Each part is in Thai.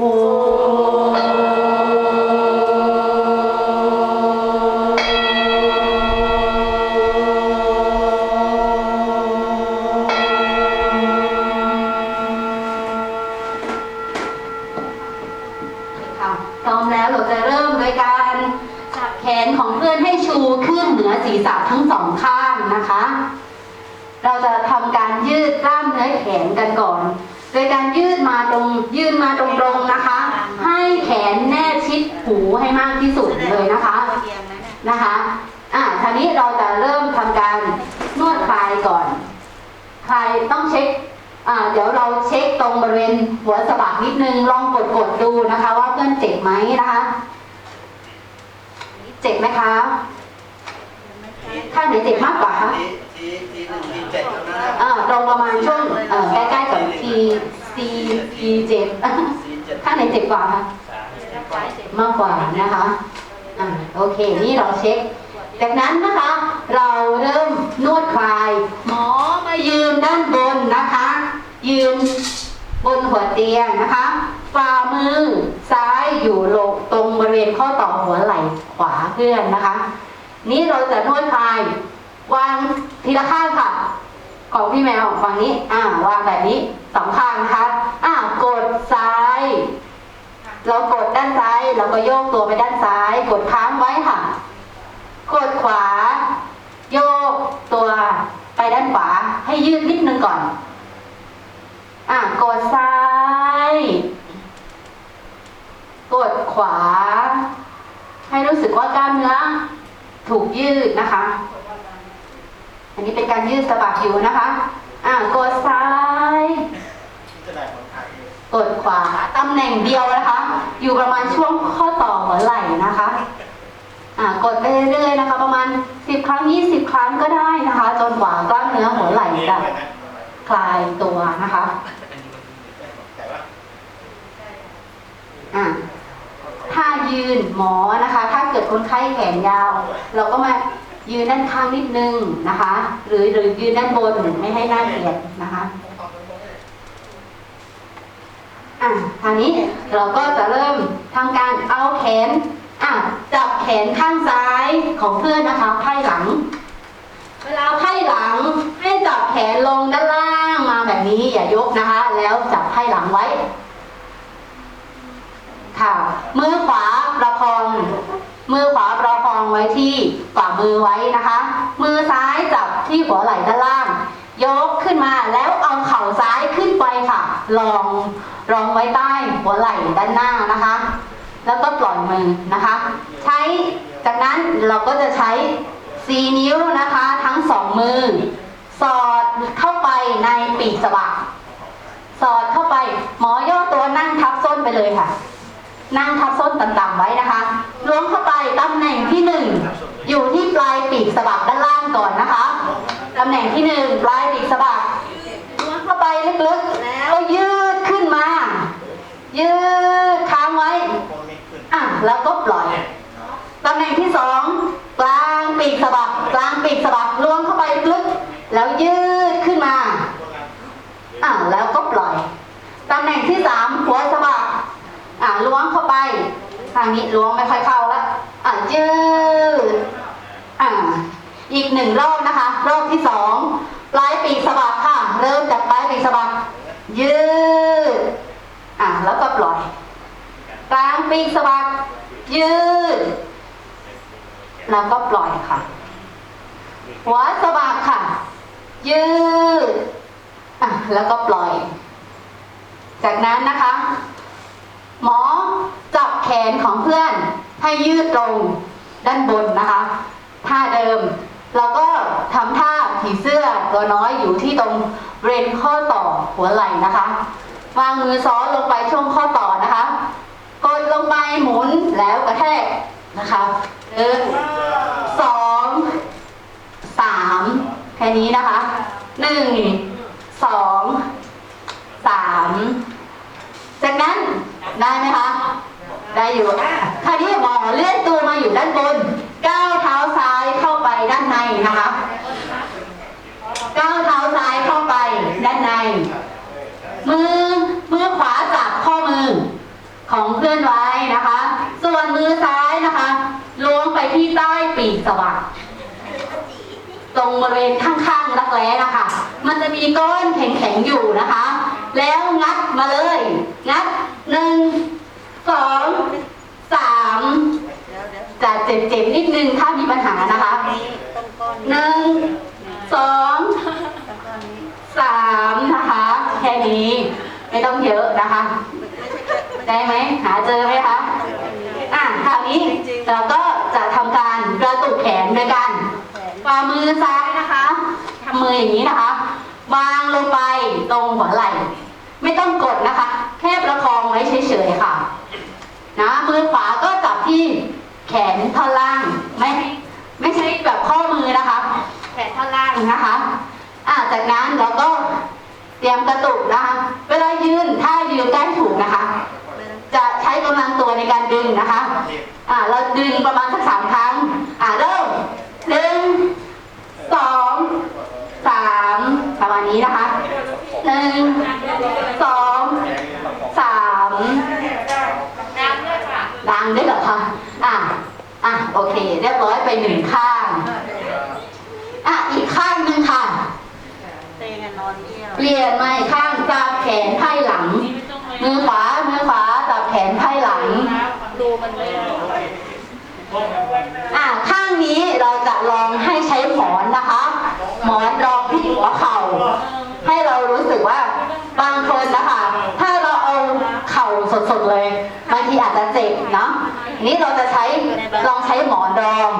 ค่ อ่าตรงประมาณช่วงเอ่อใกล้ๆกับ T C T เจ็บทีเจ็ดข้างไหนเจ็บกว่าคะมากกว่านะคะอ่าโอเค นี่เราเช็ค จากนั้นนะคะ เราเริ่มนวดคลาย หมอมายืนด้านบนนะคะ ยืนบนหัวเตียงนะคะฝ่ามือซ้ายอยู่ลงตรงบริเวณข้อต่อหัวไหล่ขวาเพื่อนนะคะ นี่เราจะนวดคลายวางทีละข้างค่ะ ของพี่แมวฝั่งนี้ อ่าวางแบบนี้สองข้างนะคะอ่ากดซ้าย เรากดด้านซ้ายเราก็โยกตัวไปด้านซ้าย กดค้างไว้ค่ะ กดขวา โยกตัวไปด้านขวา ให้ยืดนิดนึงก่อน อะกดซ้าย กดขวา ให้รู้สึกว่ากล้ามเนื้อถูกยืดนะคะ อันนี้เป็นการยืดสะบักอยู่นะคะ อะกดซ้าย กดขวา ตำแหน่งเดียวนะคะ อยู่ประมาณช่วงข้อต่อหัวไหล่นะคะ อ่ากดไปเรื่อยๆนะคะ ประมาณ 10 ครั้ง 20 ครั้งก็ได้นะคะ จนกว่ากล้ามเนื้อหัวไหล่จะคลายตัวนะคะ อ่าถ้ายืนหมอนะคะ ถ้าเกิดคนไข้แขนยาว เราก็มา ยืนด้านข้างนิดนึงนะคะ หรือหรือยืนด้านบนไม่ให้น่าเกลียดนะคะอะคราวนี้เราก็จะเริ่มทำการเอาแขนอะจับแขนข้างซ้ายของเพื่อนนะคะไพ่หลัง เวลาไพ่หลังให้จับแขนลงด้านล่างมาแบบนี้อย่ายกนะคะ แล้วจับไพ่หลังไว้ ค่ะมือขวาประคองมือขวาประคองไว้ที่ มือไว้นะคะ มือซ้ายจับที่หัวไหล่ด้านล่าง ยกขึ้นมาแล้วเอาเข่าซ้ายขึ้นไปค่ะรองรองไว้ใต้หัวไหล่ด้านหน้านะคะ แล้วก็ปล่อยมือนะคะ ใช้จากนั้นเราก็จะใช้4นิ้วนะคะ ทั้งสองมือ สอดเข้าไปในปีกสะบักสอดเข้าไปหมอย่อตัวนั่งทับส้นไปเลยค่ะ นั่งทับส้นต่ำๆไว้นะคะล้วงเข้าไปตำแหน่งที่หนึ่ง อยู่ที่ปลายปีกสะบักด้านล่างก่อนนะคะตำแหน่งที่หนึ่งปลายปีกสะบักล้วงเข้าไปลึกๆแล้วยืดขึ้นมา ยืดค้างไว้อะแล้วก็ปล่อยตำแหน่งที่สองกลางปีกสะบักกลางปีกสะบักล้วงเข้าไปลึกแล้วยืดขึ้นมาอะแล้วก็ปล่อยตำแหน่งที่สามหัวสะบักอะล้วงเข้าไปทางนี้ล้วงไม่ค่อยเข้าแล้วอะยืด อะอีกหนึ่งรอบนะคะ รอบที่สองปลายปีกสะบักค่ะ เริ่มจากปลายปีกสะบักยืดอะแล้วก็ปล่อย กลางปีกสะบักยืด แล้วก็ปล่อยค่ะ หัวสะบักค่ะ ยืดอะแล้วก็ปล่อย จากนั้นนะคะ หมอจับแขนของเพื่อนให้ยืดตรงด้านบนนะคะ ท่าเดิม เราก็ทำท่าผีเสื้อตัวน้อยอยู่ที่ตรงบริเวณข้อต่อหัวไหล่นะคะวางมือซ้อนลงไปช่วงข้อต่อนะคะกดลงไปหมุนแล้วกระแทกนะคะหนึ่งสองสามแค่นี้นะคะหนึ่งสองสามจากนั้นได้ไหมคะ ได้อยู่คราวนี้หมอเลื่อนตัวมาอยู่ด้านบน นะคะก้าวเท้าซ้ายเข้าไปด้านใน มือมือขวาจับข้อมือ ของเพื่อนไว้นะคะ ส่วนมือซ้ายนะคะล้วงไปที่ใต้ปีกสว่างตรงบริเวณข้างๆรักแร้นะคะ มันจะมีก้อนแข็งๆอยู่นะคะ แล้วงัดมาเลย งัดหนึ่งสองสามจะเจ็บๆนิดนึงถ้ามีปัญหานะคะ หนึ่งสองสามนะคะแค่นี้ ไม่ต้องเยอะนะคะ ได้ไหมหาเจอไหมคะอะคราวนี้เราก็จะทำการกระตุกแขนด้วยกันฝ่ามือซ้ายนะคะทำมืออย่างนี้นะคะวางลงไปตรงหัวไหล่ ไม่ต้องกดนะคะ แค่ประคองไว้เฉยๆค่ะนะมือขวาก็จับที่แขนท่อนล่างไม่ ไม่ใช่แบบข้อมือนะคะแขนท่อนล่างนะคะอะจากนั้นเราก็เตรียมกระตุกนะคะ เวลายืนถ้ายืนใกล้ถูกนะคะไม่ต้องจะใช้กำลังตัวในการดึงนะคะอ่าเราดึงประมาณสักสามครั้งอ่าเริ่มหนึ่งสองสามประมาณนี้นะคะหนึ่งสองสามดังด้วยเหรอคะอะ อะโอเค เรียบร้อยไปหนึ่งข้าง อะอีกข้างหนึ่งค่ะ เตงอะนอนเที่ยวเปลี่ยนมาอีกข้างจับแขนไพ่หลัง มือขวามือขวาจับแขนไพ่หลัง ดูมันไม่อ่าข้างนี้เราจะลองให้ใช้หมอนนะคะ หมอนรองที่หัวเข่า ให้เรารู้สึกว่าบางคนนะคะ ถ้าเราเอาเข่าสดๆเลยบางทีอาจจะเจ็บเนาะ อันนี้เราจะใช้ลองใช้หมอนรอง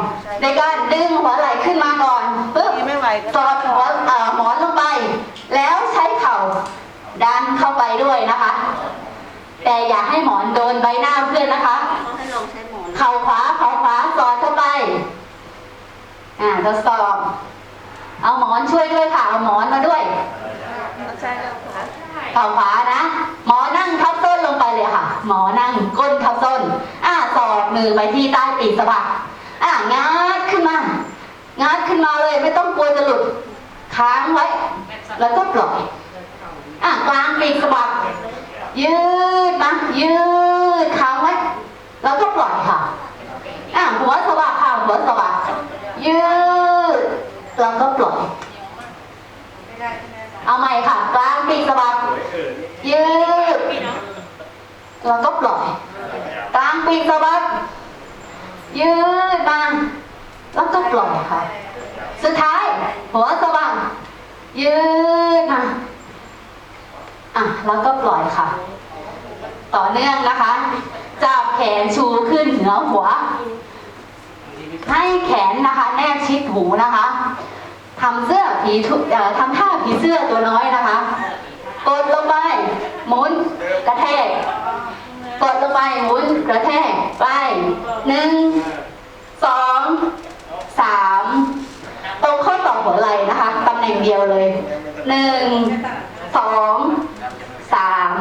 ในการดึงหัวไหล่ขึ้นมาก่อนปึ๊บนี่ไม่ไหวก็สอดหัวเอ่อหมอนลงไป แล้วใช้เข่าดันเข้าไปด้วยนะคะ แต่อย่าให้หมอนโดนใบหน้าเพื่อนนะคะต้องให้ลองใช้หมอนเข่าขวาเข่าขวาสอดเข้าไปอ่าทดสอบเอาหมอนช่วยด้วยค่ะเอาหมอนมาด้วยต้องใช้แล้วค่ะ เข่าขวานะ หมอนั่งทับส้นลงไปเลยค่ะ หมอนั่งก้นทับส้น อ่าสอดมือไปที่ใต้ปีกสะบักอ่างัดขึ้นมา งัดขึ้นมาเลยไม่ต้องกลัวจะหลุด ค้างไว้ แล้วก็ปล่อย อ่ากลางปีกสะบัก ยืดมา ยืดค้างไว้ แล้วก็ปล่อยค่ะ อะหัวสว่างค่ะหัวสว่างยืด แล้วก็ปล่อย เอาใหม่ค่ะ กลางปีกสะบักยืด แล้วก็ปล่อยกลางปีกสะบักยืดมาแล้วก็ปล่อยค่ะ สุดท้าย หัวสว่างยืดมาอะแล้วก็ปล่อยค่ะ ต่อเนื่องนะคะจับแขนชูขึ้นเหนือหัว ให้แขนนะคะ แนบชิดหูนะคะทำเสื้อผีทุทำท่าผีเสื้อตัวน้อยนะคะกดลงไปหมุนกระแทก กดลงไปหมุนกระแทกไปหนึ่งสองสามตรงข้อต่อหัวไหล่นะคะตำแหน่งเดียวเลยหนึ่งสองสาม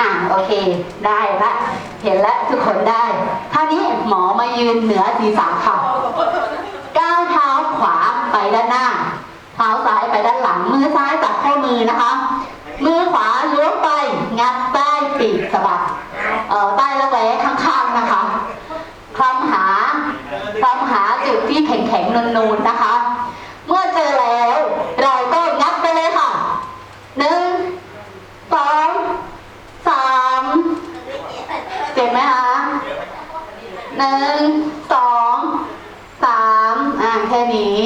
อะโอเค ได้ละเห็นแล้วทุกคนได้ท่านี้หมอมายืนเหนือศีรษะค่ะก้าวเท้าขวาไปด้านหน้า เท้าซ้ายไปด้านหลังมือซ้ายจับข้อมือนะคะ มือขวาล้วงไปงัดใต้ปีกสะบักเอ่อใต้รักแร้ข้างๆนะคะคลำหาคลำหาจุดที่แข็งๆนูนๆนะคะ เมื่อเจอแล้วเราก็งัดไปเลยค่ะหนึ่งสองสามเจ็บไหมคะหนึ่งสองสามอ่าแค่นี้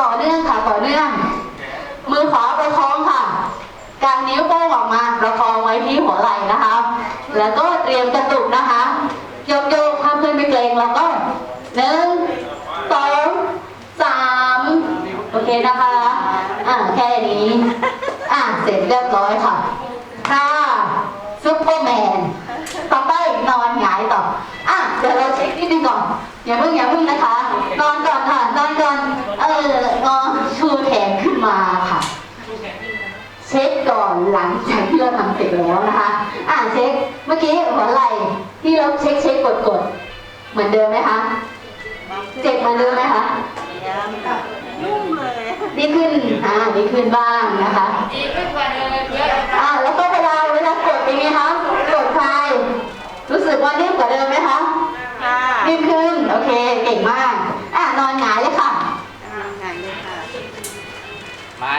ต่อเนื่องค่ะต่อเนื่อง มือขวา กางนิ้วโป้งออกมาประคองไว้ที่หัวไหล่นะคะ แล้วก็เตรียมกระตุกนะคะโยกโยกๆถ้าเพื่อนไปเกรงแล้วก็หนึ่งสองสามโอเคนะคะ อ่าแค่นี้ อ่าเสร็จเรียบร้อยค่ะ อนหลังจากที่เราทำเสร็จแล้วนะคะ อ่าเช็คเมื่อกี้หัวไหล่ที่เราเช็คเช็คกดกดเหมือนเดิมไหมคะ เจ็บเหมือนเดิมไหมคะยุ่งเลยดีขึ้นอ่าดีขึ้นบ้างนะคะดีขึ้นกว่าเดิมเยอะอ่าแล้วก็เวลาเวลากดเป็นไงคะกดคลายรู้สึกว่านิ่มกว่าเดิมไหมคะนิ่มขึ้นโอเคเก่งมาก อ่านอนหงายเลยค่ะนอนหงายเลยค่ะมา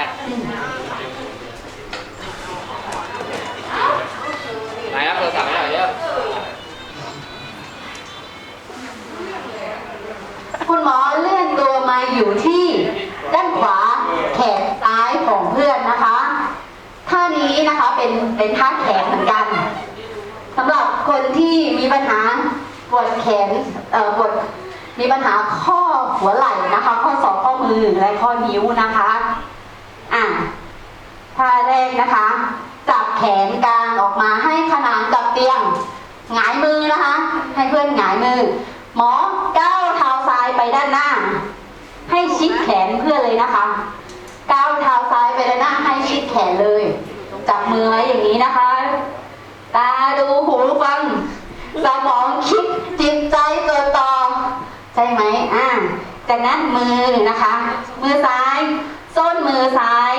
อยู่ที่ด้านขวาแขนซ้ายของเพื่อนนะคะท่านี้นะคะเป็นเป็นท่าแขนเหมือนกันสำหรับคนที่มีปัญหาปวดแขนเอ่อปวดมีปัญหาข้อหัวไหล่นะคะ ข้อศอกข้อมือและข้อนิ้วนะคะอะท่าแรกนะคะ จับแขนกลางออกมาให้ขนานกับเตียงหงายมือนะคะ ให้เพื่อนหงายมือ หมอก้าวเท้าซ้ายไปด้านหน้า ให้ชิดแขนเพื่อเลยนะคะก้าวเท้าซ้ายไปด้านหน้าให้ชิดแขนเลย จับมือไว้อย่างนี้นะคะ ตาดูหูฟัง สมองคิดจิตใจเกิดต่อ ใช่ไหมอ่าจากนั้นมือนะคะ มือซ้ายส้นมือซ้าย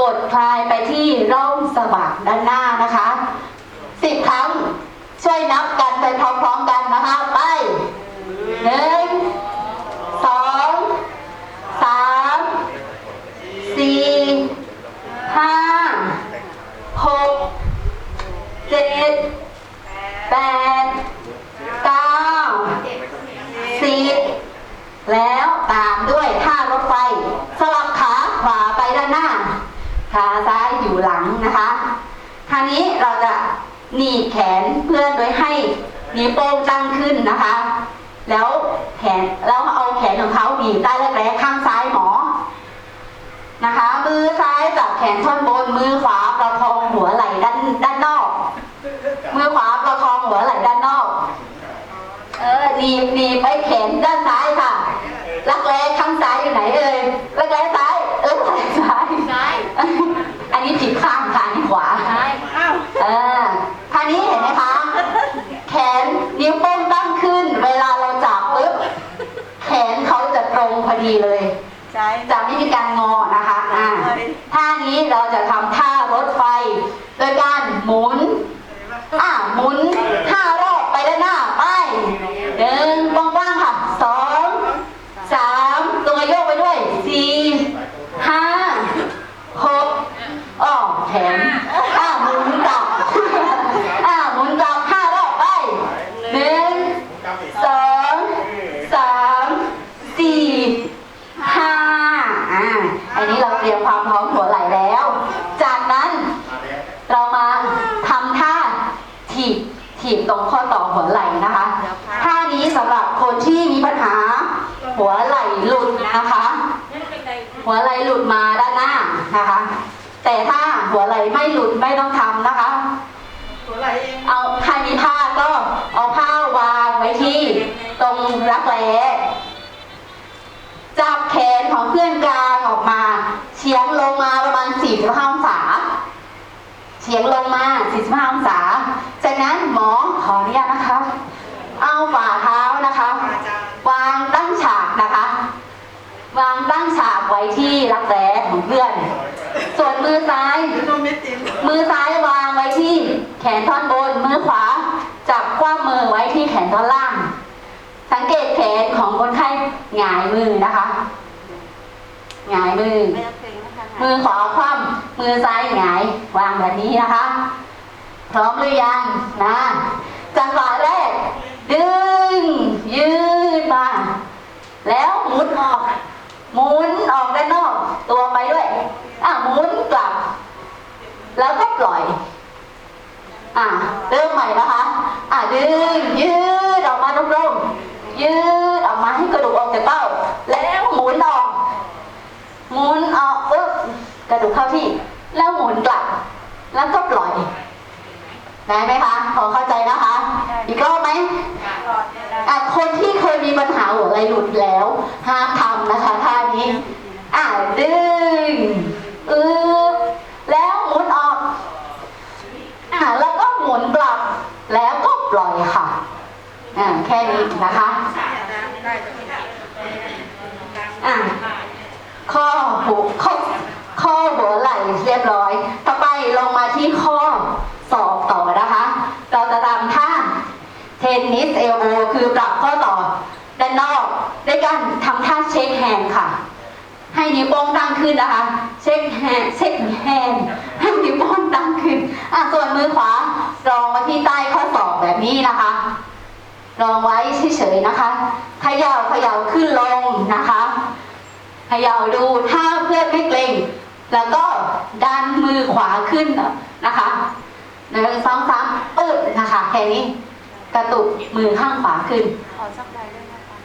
กดคลายไปที่ร่องสะบักด้านหน้านะคะสิบครั้งช่วยนับกันไปพร้อมๆกันนะคะ ไปหนึ่งสองสามสี่ห้าหกเจ็ด แปดเก้าสิบแล้วตามด้วยท่ารถไฟ สลับขาขวาไปด้านหน้า ขาซ้ายอยู่หลังนะคะคราวนี้เราจะหนีบแขนเพื่อนโดยให้นิ้วโป้งตั้งขึ้นนะคะ แล้วแขนแล้วเอาแขนของเขาหนีบใต้รักแร้ข้างซ้ายหมอนะคะมือซ้ายจับแขนท่อนบนมือขวาประคองหัวไหล่ด้านด้านนอก มือขวา หัวไหล่ด้านนอก เออหนีบหนีบไปแขนด้านซ้ายค่ะรักแร้ข้างซ้ายอยู่ไหนเอ่ยรักแร้ซ้าย เออรักแร้ซ้าย ซ้าย อันนี้ผิดข้างค่ะอันนี้ขวา ซ้ายอ้าว เออคราวนี้เห็นไหมคะ แขนนิ้วโป้งตั้งขึ้น เวลาเราจับปุ๊บ แขนเขาจะตรงพอดีเลย ซ้าย จะไม่มีการงอนะคะ อ่า ท่านี้เราจะทำท่ารถไฟ โดยการหมุน อ่าหมุนห้ารอบไปด้านหน้า ไปหนึ่งกว้างๆค่ะสองสามตัวโยกไปด้วยสี่ห้าหกอ๋อแขนอ่าหมุนกลับ อ่าหมุนกลับห้ารอบไปหนึ่ง สองสามสี่ห้าอ่า อันนี้เราเตรียมความพร้อมหัวไหล่แล้ว จากนั้นเรามาทำท่าถีบถีบตรงข้อต่อหัวไหล่นะคะ ท่านี้สำหรับคนที่มีปัญหา หัวไหล่หลุดนะคะ หัวไหล่หลุดมาด้านหน้านะคะ แต่ถ้าหัวไหล่ไม่หลุดไม่ต้องทำนะคะ หัวไหล่เองเอาใครมีผ้าก็เอาผ้าวางไว้ที่ตรงรักแร้จับแขนของเพื่อนกลางออกมาเฉียงลงมาประมาณ 45 องศาเฉียงลงมา 45 องศา จากนั้นหมอขออนุญาตนะคะ เอาฝ่าเท้านะคะ วางตั้งฉากนะคะ วางตั้งฉากไว้ที่รักแร้ของเพื่อน ส่วนมือซ้าย มือซ้ายวางไว้ที่แขนท่อนบน มือขวาจับคว้ามือไว้ที่แขนท่อนล่าง สังเกตแขนของคนไข้หงายมือนะคะ หงายมือ มือขวาคว่ำมือซ้ายหงายวางแบบนี้นะคะ พร้อมหรือยังนะจังหวะแรก ดึง ยืดมา แล้วหมุนออก หมุนออกด้านนอก ตัวไปด้วย อะหมุนกลับ แล้วก็ ปล่อย อะเริ่มใหม่นะคะ อะดึงยืดออกมาตรงๆยืดออกมาให้กระดูกออกจากเป้า แล้วหมุนออกหมุนออกปึ๊บกระดูกเข้าที่ แล้วหมุนกลับ แล้วก็ปล่อยได้ไหมคะพอเข้าใจนะคะ อีกรอบไหมอะคนที่เคยมีปัญหาหัวไหล่หลุดแล้วห้ามทำนะคะท่านี้ อะดึงอึบแล้วหมุนออก อะแล้วก็หมุนกลับ แล้วก็ปล่อยค่ะอ่าแค่นี้นะคะอะข้อหูข้อข้อหัวไหล่เรียบร้อย ต่อไปลงมาที่ข้อศอกต่อนะคะ เราจะทำท่าเทนนิสเอลโบคือปรับข้อต่อด้านนอกด้วยการทำท่าเช็คแฮนด์ค่ะ ให้นิ้วโป้งตั้งขึ้นนะคะ เช็คแฮนด์เช็คแฮนด์ให้นิ้วโป้งตั้งขึ้นอะส่วนมือขวา รองมาที่ใต้ข้อศอกแบบนี้นะคะรองไว้เฉยๆนะคะเขย่าเขย่าขึ้นลงนะคะเขย่าดูถ้าเพื่อนไม่เกรงแล้วก็ดันมือขวาขึ้นนะคะหนึ่งสองสามอึดนะคะแค่นี้กระตุกมือข้างขวาขึ้นขอสักใบได้ไหมคะ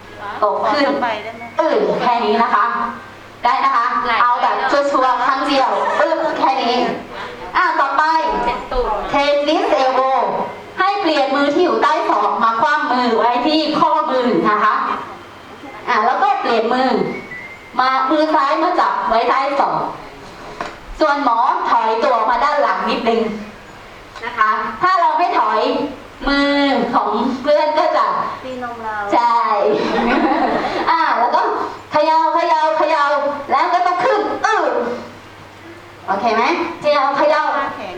ตกขึ้นขอสักใบได้ไหมอึดแค่นี้นะคะ ได้นะคะ เอาแบบชัวร์ๆครั้งเดียวอึดแค่นี้ อะต่อไปเช็ดตูดเทนนิสเอลโบให้เปลี่ยนมือที่อยู่ใต้ศอกมาคว่ำมือไว้ที่ข้อมือนะคะอะแล้วก็เปลี่ยนมือ มามือซ้ายมาจับไว้ใต้ศอกส่วนหมอถอยตัวมาด้านหลังนิดนึงนะคะ ถ้าเราไม่ถอยมือของเพื่อนก็จะตีนมเราใช่ อ่า แล้วก็เขยาเขยาเขยาแล้วก็ต้องขึ้นอื้อ โอเคไหมเขยาเขยา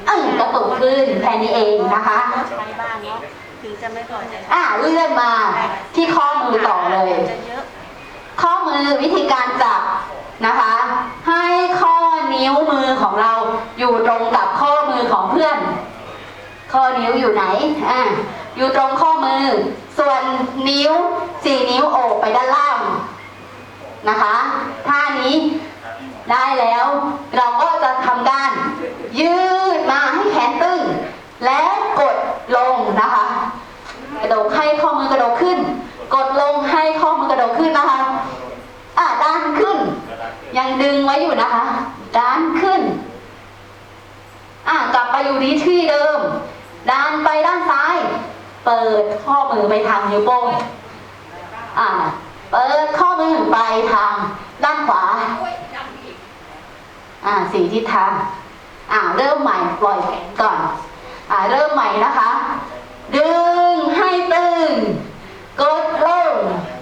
อื้อกระตุกขึ้นแค่นี้เองนะคะใช้บ้างเนาะถึงจะไม่พอใจอ่าเลื่อนมาที่ข้อมือต่อเลยจะเยอะข้อมือวิธีการจับนะคะ ให้ข้อนิ้วมือของเราอยู่ตรงกับข้อมือของเพื่อน ข้อนิ้วอยู่ไหนอ่าอยู่ตรงข้อมือ ส่วนนิ้วสี่นิ้วโอบไปด้านล่างนะคะท่านี้ ได้แล้ว เราก็จะทำการยืดมาให้แขนตึง แล้วกดลงนะคะ กระโดดให้ข้อมือกระโดดขึ้น กดลงให้ข้อมือกระโดดขึ้นนะคะอะด้านขึ้น ยังดึงไว้อยู่นะคะ ด้านขึ้นอะกลับไปอยู่ที่ที่เดิม ด้านไปด้านซ้าย เปิดข้อมือไปทางนิ้วโป้งอะเปิดข้อมือไปทางด้านขวา อะสี่ทิศทาอะเริ่มใหม่ปล่อยแขนก่อนอะเริ่มใหม่นะคะ ดึงให้ตึง กดลง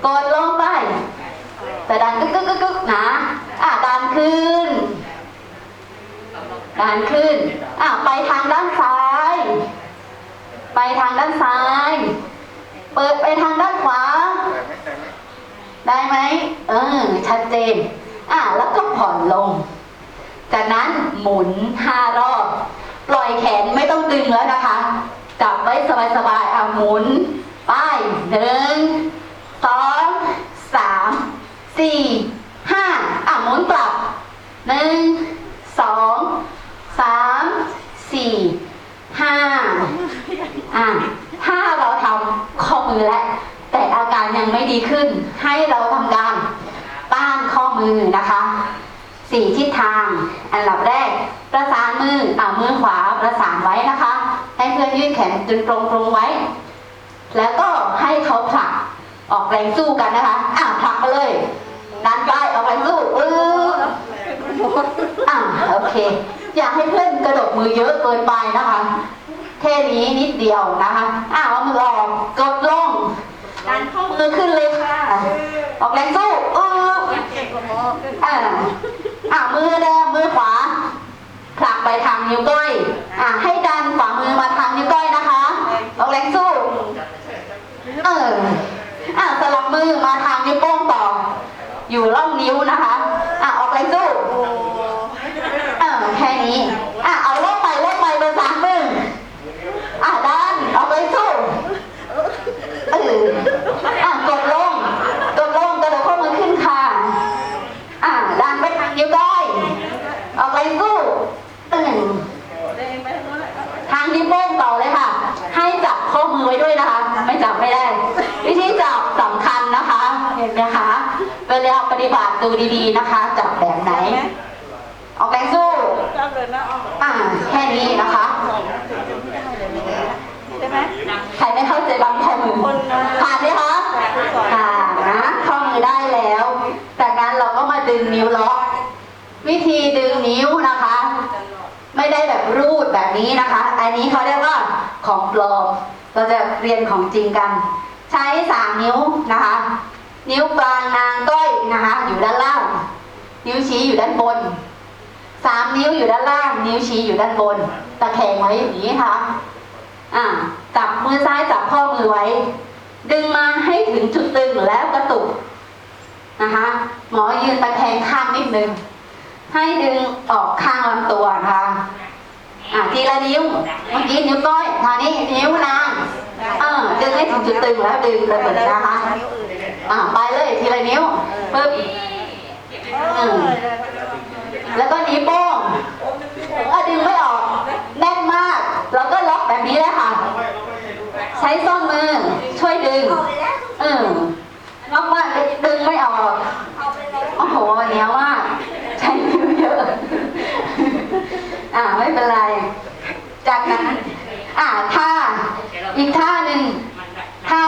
กดลงไป แต่ดันกึกกึกกึกกึกนะ อะดันขึ้น ดันขึ้น อะไปทางด้านซ้าย ไปทางด้านซ้าย เปิดไปทางด้านขวา ได้ไหม เออ ชัดเจน อะแล้วก็ผ่อนลง จากนั้นหมุนห้ารอบ ปล่อยแขนไม่ต้องดึงแล้วนะคะจับไว้สบายๆอะหมุนไปหนึ่งสองสามสี่ห้าอะหมุนกลับหนึ่งสองสามสี่ห้าอะถ้าเราทำข้อมือแล้วแต่อาการยังไม่ดีขึ้น ให้เราทำการต้านข้อมือนะคะ สี่ทิศทาง อันดับแรก ประสานมืออ่ามือขวาประสานไว้นะคะ ให้เพื่อนยื่นแขนจนตรงตรงๆไว้ แล้วก็ให้เขาผลักออกแรงสู้กันนะคะอ่าผลักไปเลยดันไปออกแรงสู้อื้ออ่าโอเค อย่าให้เพื่อนกระดกมือเยอะเกินไปนะคะแค่นี้นิดเดียวนะคะอ่าเอามือออกกดลงดันเข้ามือขึ้นเลยค่ะออกแรงสู้อื้อเก่งกว่าหมออ่า อะมือเดิมมือขวาผลักไปทางนิ้วก้อยอะให้ดันฝ่ามือมาทางนิ้วก้อยนะคะ ออกแรงสู้ เออ อ่าสลับมือมาทางนิ้วโป้งต่อ อยู่ร่องนิ้วนะคะ อ่าออกแรงสู้ โอ้ เออแค่นี้ อะเอาเล่มไปเล่มไปเบอร์สามมืออะดันเอาไปสู้เอออะกดลง กดลงกระโดดข้อมือขึ้นค่ะ อะดันไปทางนิ้วก้อยเอาไปสู้เออ เด้งไปทางโน้นเลย ทางนิ้วโป้งต่อเลยค่ะ ให้จับข้อมือไว้ด้วยนะคะ ไม่จับไม่ได้ วิธีจับสำคัญนะคะ เห็นไหมคะ เวลาปฏิบัติ ดูดีๆนะคะ จับแบบไหน ออกแรงสู้จับเลยนะเอาอ่าแค่นี้นะคะใช่ไหมใครไม่เข้าใจบางข้อมือคนนะผ่านไหมคะผ่านนะข้อมือได้แล้ว จากนั้นเราก็มาดึงนิ้วล็อกวิธีดึงนิ้วนะคะ ไม่ได้แบบรูดแบบนี้นะคะ อันนี้เขาเรียกว่าของปลอมเราจะเรียนของจริงกัน ใช้สามนิ้วนะคะ นิ้วกลางนางก้อยนะคะ อยู่ด้านล่าง นิ้วชี้อยู่ด้านบนสามนิ้วอยู่ด้านล่าง นิ้วชี้อยู่ด้านบน ตะแคงไว้อย่างนี้ค่ะอ่าจับมือซ้ายจับข้อมือไว้ ดึงมาให้ถึงจุดตึงแล้วกระตุกนะคะ หมอยืนตะแคงข้างนิดนึง ให้ดึงออกข้างลำตัวนะคะอ่าทีละนิ้ว เมื่อกี้นิ้วก้อยคราวนี้นิ้วนาง ออดึงให้ถึงจุดตึงแล้วดึงระเบิดนะคะ อ่าไปเลยทีละนิ้วปึ๊บแล้วก็นิ้วโป้งเออดึงไม่ออกแน่นมากแบบนี้เลยค่ะ ใช้ส้นมือช่วยดึง อืมากมากดึงไม่ออก โอ้โหเหนียวมาก ใช้นิ้วเยอะ อ่าไม่เป็นไร จากนั้น อ่าท่า อีกท่าหนึ่งท่า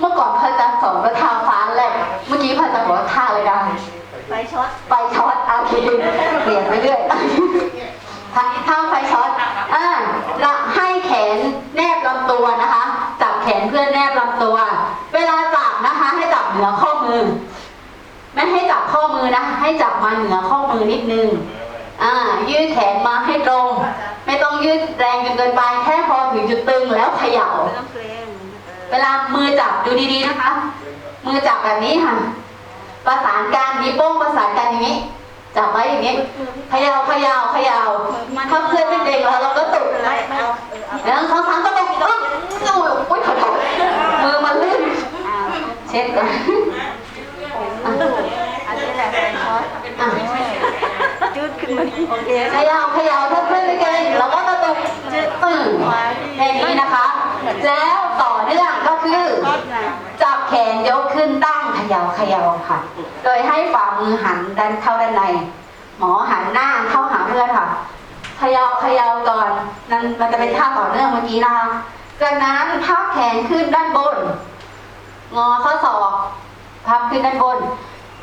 เมื่อก่อนพระอาจารย์สอนว่าท่าฟ้าแลบเมื่อกี้พระอาจารย์บอกว่าท่าอะไรได้ ไฟช็อต ไฟช็อตโอเคเปลี่ยนไปเรื่อยท่าท่าไฟช็อต อ่าเราให้แขนแนบลำตัวนะคะ จับแขนเพื่อนแนบลำตัว เวลาจับนะคะ ให้จับเหนือข้อมือ ไม่ให้จับข้อมือนะ ให้จับมาเหนือข้อมือนิดนึง อ่า ยืดแขนมาให้ตรง ไม่ต้องยืดแรงจนเกินไป แค่พอถึงจุดตึงแล้วเขย่าไม่ต้องเวลามือจับดูดีๆนะคะ มือจับแบบนี้ค่ะ ประสานกันมีวโป้งประสานกันอย่างนี้ จับไว้อย่างนี้เขย่าเขย่าเขย่าถ้าเพื่อนเป็นเด็กแล้วเราก็ตุกไม่ไม่เอาเออเอาแล้วสองสามก็ตกอึ๊บสู้อุ้ยขอโทษมือมันลื่นเช็ดก่อน โอ้โหอันนี้แหละไฟช็อต อะ ยืดขึ้นมาดิโอเค เขย่าเขย่าถ้าเพื่อนไม่เก่งเราก็ตะตุกตึ้งแค่นี้นะคะ แล้วต่อเนื่องก็คือ ช็อตนะ จับแขนยกขึ้นตั้งเขย่าเขย่าค่ะ โดยให้ฝ่ามือหันดันเข้าด้านใน หมอหันหน้าเข้าหาเพื่อนค่ะเขย่าเขย่าก่อนนั่นมันจะเป็นท่าต่อเนื่องเมื่อกี้นะคะจากนั้นพับแขนขึ้นด้านบน งอข้อศอกพับขึ้นด้านบน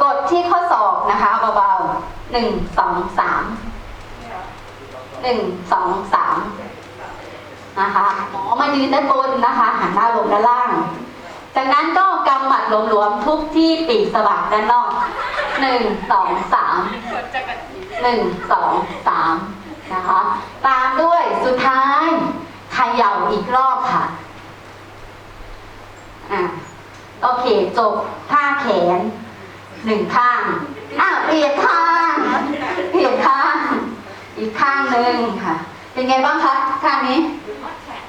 กดที่ข้อศอกนะคะเบาๆหนึ่งสองสามหนึ่งสองสามนะคะหมอมายืนด้านบนนะคะหันหน้าลงด้านล่าง จากนั้นก็กำหมัดหลวมๆทุกที่ปีกสะบักด้านนอกหนึ่งสองสามหนึ่งสองสามนะคะ ตามด้วยสุดท้ายเขย่าอีกรอบค่ะอะโอเคจบท่าแขนหนึ่งข้างอ้าวเปลี่ยนข้างเปลี่ยนข้าง อีกข้างหนึ่งค่ะ เป็นไงบ้างคะข้างนี้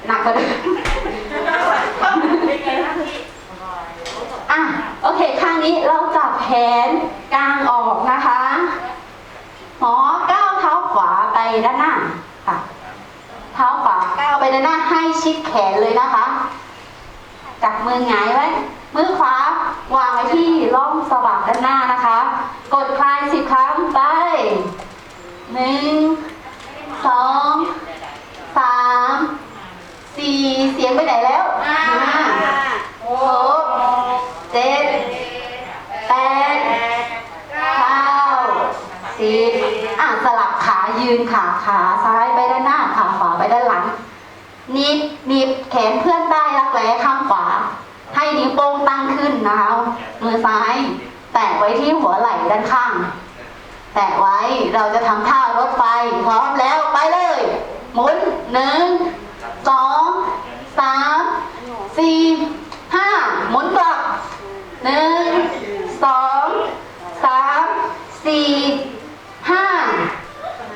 หนักกว่าเดิม อะโอเค ข้าง นี้เราจับแขนกลางออกนะคะหมอก้าวเท้าขวาไปด้านหน้าค่ะ เท้าขวาก้าวไปด้านหน้าให้ชิดแขนเลยนะคะ จับมือหงายไว้ มือขวาวางไว้ที่ร่องสะบักด้านหน้านะคะ กดคลายสิบครั้งไปหนึ่งสองสามสี่เสียงไปไหนแล้วห้า อะสลับขายืนขาขาซ้ายไปด้านหน้าขาขวาไปด้านหลังนีบนีบแขนเพื่อนใต้รักแร้ข้างขวา ให้นิ้วโป้งตั้งขึ้นนะคะมือซ้าย แตะไว้ที่หัวไหล่ด้านข้าง แตะไว้เราจะทำท่ารถไฟพร้อมแล้วไปเลย หมุนหนึ่งสองสามสี่ห้าหมุนกลับหนึ่งสองสามสี่ห้า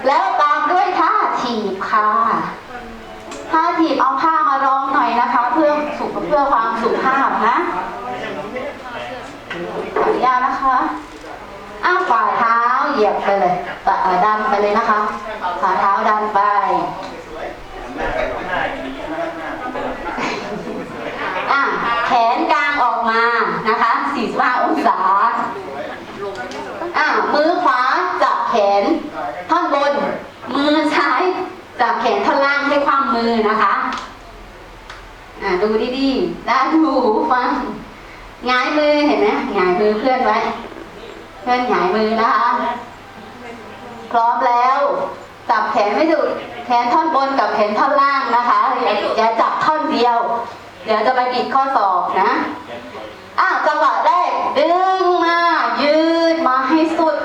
แล้วตามด้วยท่าถีบค่ะ ถ้าถีบเอาผ้ามารองหน่อยนะคะ เพื่อสุขเพื่อความสุภาพนะขออนุญาตนะคะอ้าวฝ่าเท้าเหยียบ ไปเลยดันไปเลยนะคะฝ่าเท้าดันไปอะแขนกลางออกมานะคะ 45 องศาอะมือขวาจับแขนท่อนบน มือซ้ายจับแขนท่อนล่างให้ความมือนะคะอะดูดีๆได้ดูฟังหงายมือเห็นไหมหงายมือเพื่อนไว้เพื่อนหงายมือนะคะ พร้อมแล้วจับแขนไม่ถูกแขนท่อนบนกับแขนท่อนล่างนะคะอย่าอย่าจับท่อนเดียว เดี๋ยวจะไปบิดข้อศอกนะอะจังหวะแรกดึงมายืดมาให้สุด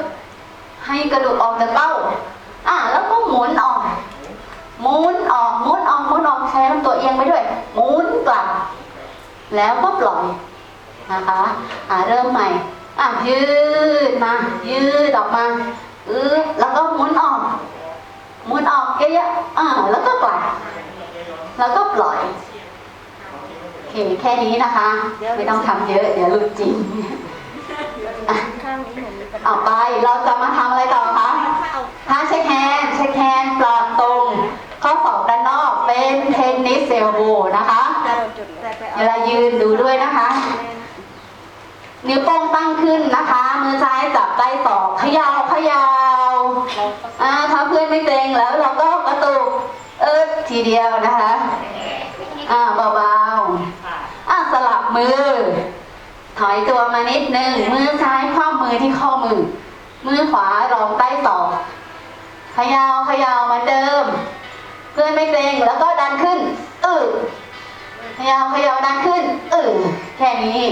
ให้กระดูกออกจากเป้าอะแล้วก็หมุนออกหมุนออกหมุนออกหมุนออกใช้ลำตัวเอียงไปด้วยหมุนกลับ แล้วก็ปล่อยนะคะอะเริ่มใหม่อะยืดมายืดออกมา อือแล้วก็หมุนออกหมุนออกเยอะๆอะแล้วก็กลับแล้วก็ปล่อยโอเคแค่นี้นะคะ ไม่ต้องทำเยอะ เดี๋ยวหลุดจริงอะข้างนี้เหมือนมีกระดาษเอาไปเราจะมาทำอะไรต่อคะเอาถ้าเช็คแฮนด์เช็คแฮนด์ปลอดตรง ข้อศอกด้านนอกเเป็นเทนนิสเซลโบนะคะจะโดนจุดแต่ไปเวลายืนดูด้วยนะคะ นิ้วโป้งตั้งขึ้นนะคะ มือซ้ายจับใต้ศอกขยาวขยาวอ่าถ้าเพื่อนไม่เกรงแล้วเราก็กระตุกเอิดทีเดียวนะคะอ่าเบาๆอ่าสลับมือ ถอยตัวมานิดนึงมือซ้ายคว่ำมือที่ข้อมือ มือขวารองใต้ศอกขยาวขยาวเหมือนเดิม เพื่อนไม่เกรงแล้วก็ดันขึ้นเอึเขยาวขยาวดันขึ้นเอึแค่นี้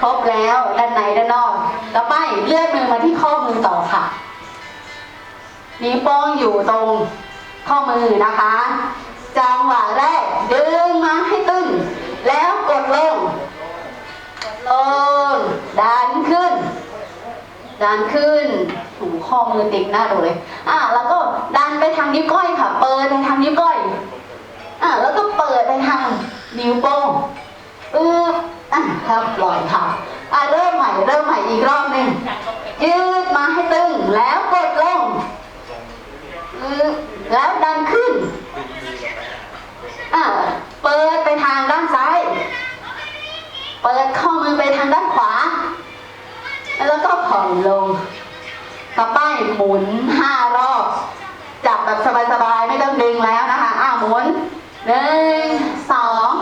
ครบแล้วด้านในด้านนอกต่อไปเลื่อนมือมาที่ข้อมือต่อค่ะนิ้วโป้งอยู่ตรงข้อมือนะคะ จังหวะแรกดึงมาให้ตึง แล้วกดลงกดลง ดันขึ้น ดันขึ้นถูข้อมือติดหน้าดูเลย อะแล้วก็ดันไปทางนิ้วก้อยค่ะ เปิดไปทางนิ้วก้อย อะแล้วก็เปิดไปทางนิ้วโป้งอือ อะครับปล่อยค่ะอะเริ่มใหม่เริ่มใหม่อีกรอบหนึ่งยืดมาให้ตึงแล้วกดลงแล้วดันขึ้นอะเปิดไปทางด้านซ้าย เปิดข้อมือไปทางด้านขวา แล้วก็ผ่อนลงต่อไปหมุนห้ารอบ จับแบบสบายๆ ไม่ต้องดึงแล้วนะคะ อ่าหมุนหนึ่งสอง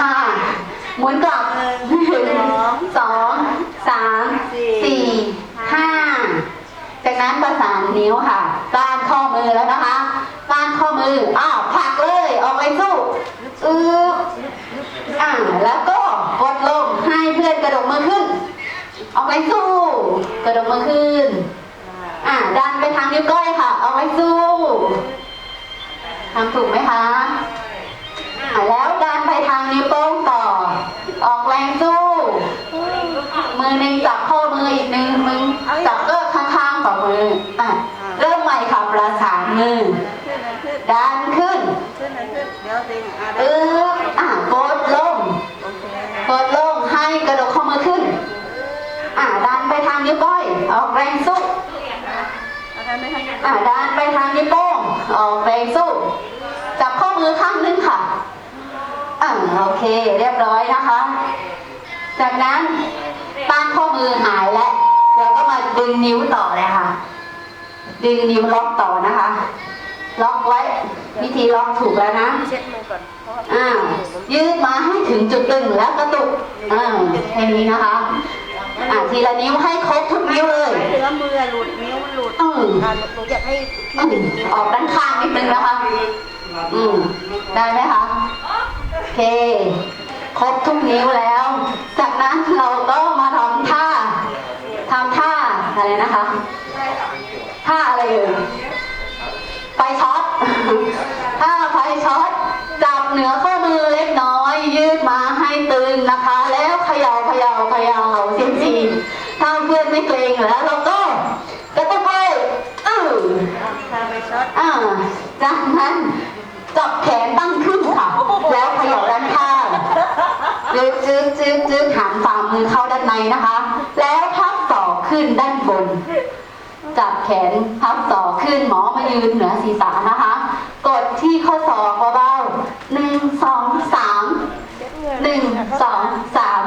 ห้าหมุนกลับหนึ่งสองสามสี่ห้าจากนั้นประสานนิ้วค่ะก้านข้อมือแล้วนะคะก้านข้อมืออ้าวผลักเลยออกไปสู้อืออ่าแล้วก็กดลงให้เพื่อนกระดกมือขึ้น ออกไปสู้ กระดกมือขึ้นอ่าดันไปทางนิ้วก้อยค่ะ เอาไว้สู้ทำถูกไหมคะ ทางนิ้วโป้งต่อ ออกแรงสู้ มือหนึ่งจับข้อมืออีกหนึ่งมือจับก็ข้างๆกับมืออะเริ่มใหม่ค่ะประสานมือขึ้นนะขึ้นดันขึ้นขึ้นนะขึ้นเดี๋ยวสิอะเอออะกดลงโอเคกดลงให้กระดกข้อมือขึ้น อ่าดันไปทางนิ้วก้อย ออกแรงสู้อาจารย์ไม่ทำยังไงอ่าดันไปทางนิ้วโป้งออกแรงสู้จับข้อมือข้างนึงค่ะ อ่าโอเค เรียบร้อยนะคะ จากนั้นต้านข้อมือหายแล้วเราก็มาดึงนิ้วต่อเลยค่ะ ดึงนิ้วล็อกต่อนะคะ ล็อกไว้ วิธีล็อกถูกแล้วนะเช็ดมือก่อนเพราะว่าอ่ายืดมาให้ถึงจุดตึงแล้วกระตุกอ่าแค่นี้นะคะอ่าทีละนิ้วให้ครบทุกนิ้วเลยเหลือมือหลุดนิ้วมันหลุดอืมอ่าหนูอยากให้อืมออกด้านข้างนิดนึงนะคะ อืมได้ไหมคะโอ เค ครบทุกนิ้วแล้ว จากนั้นเราก็มาทำท่าทำท่าอะไรนะคะท่าอะไรเอ่ยไฟช็อตท่าไฟช็อตจับเหนือข้อมือเล็กน้อย ยืดมาให้ตึงนะคะ แล้วเขย่าเขย่าเขย่าเสียงสีถ้าเพื่อนไม่เกรงแล้วเราก็กระตุกไปอื้อพาไปช็อตอ่าจากนั้นจับแขนตั้งขึ้นค่ะแล้วเขย่าด้านข้างจึ๊กจึ๊กจึ๊กจึ๊กหันฝ่า มือเข้าด้านในนะคะ แล้วพับศอกขึ้นด้านบน จับแขนพับศอกขึ้นหมอมายืนเหนือศีรษะนะคะ กดที่ข้อศอกเบาๆหนึ่งสองสามหงื่อหนึ่งสองสาม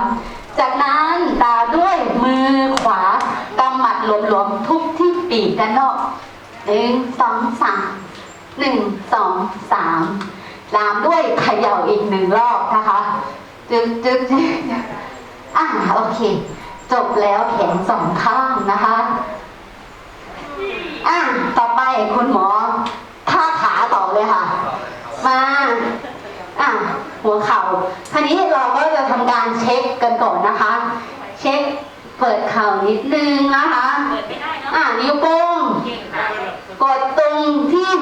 จากนั้นตามด้วยมือขวากำหมัดหลวมๆทุบที่ปีกด้านนอกหนึ่งสองสามหนึ่งสองสามตามด้วยเขย่าอีกหนึ่งรอบนะคะจึ๊กจึ๊กจึ๊ก อ่าโอเค จบแล้วแขนสองข้างนะคะอะต่อไปคุณหมอท่าขาต่อเลยค่ะ มาอะหัวเข่าทีนี้เราก็จะทำการเช็คกันก่อนนะคะ เช็คเปิดเข่านิดนึงนะคะอะนิ้วโป้งกดตรงที่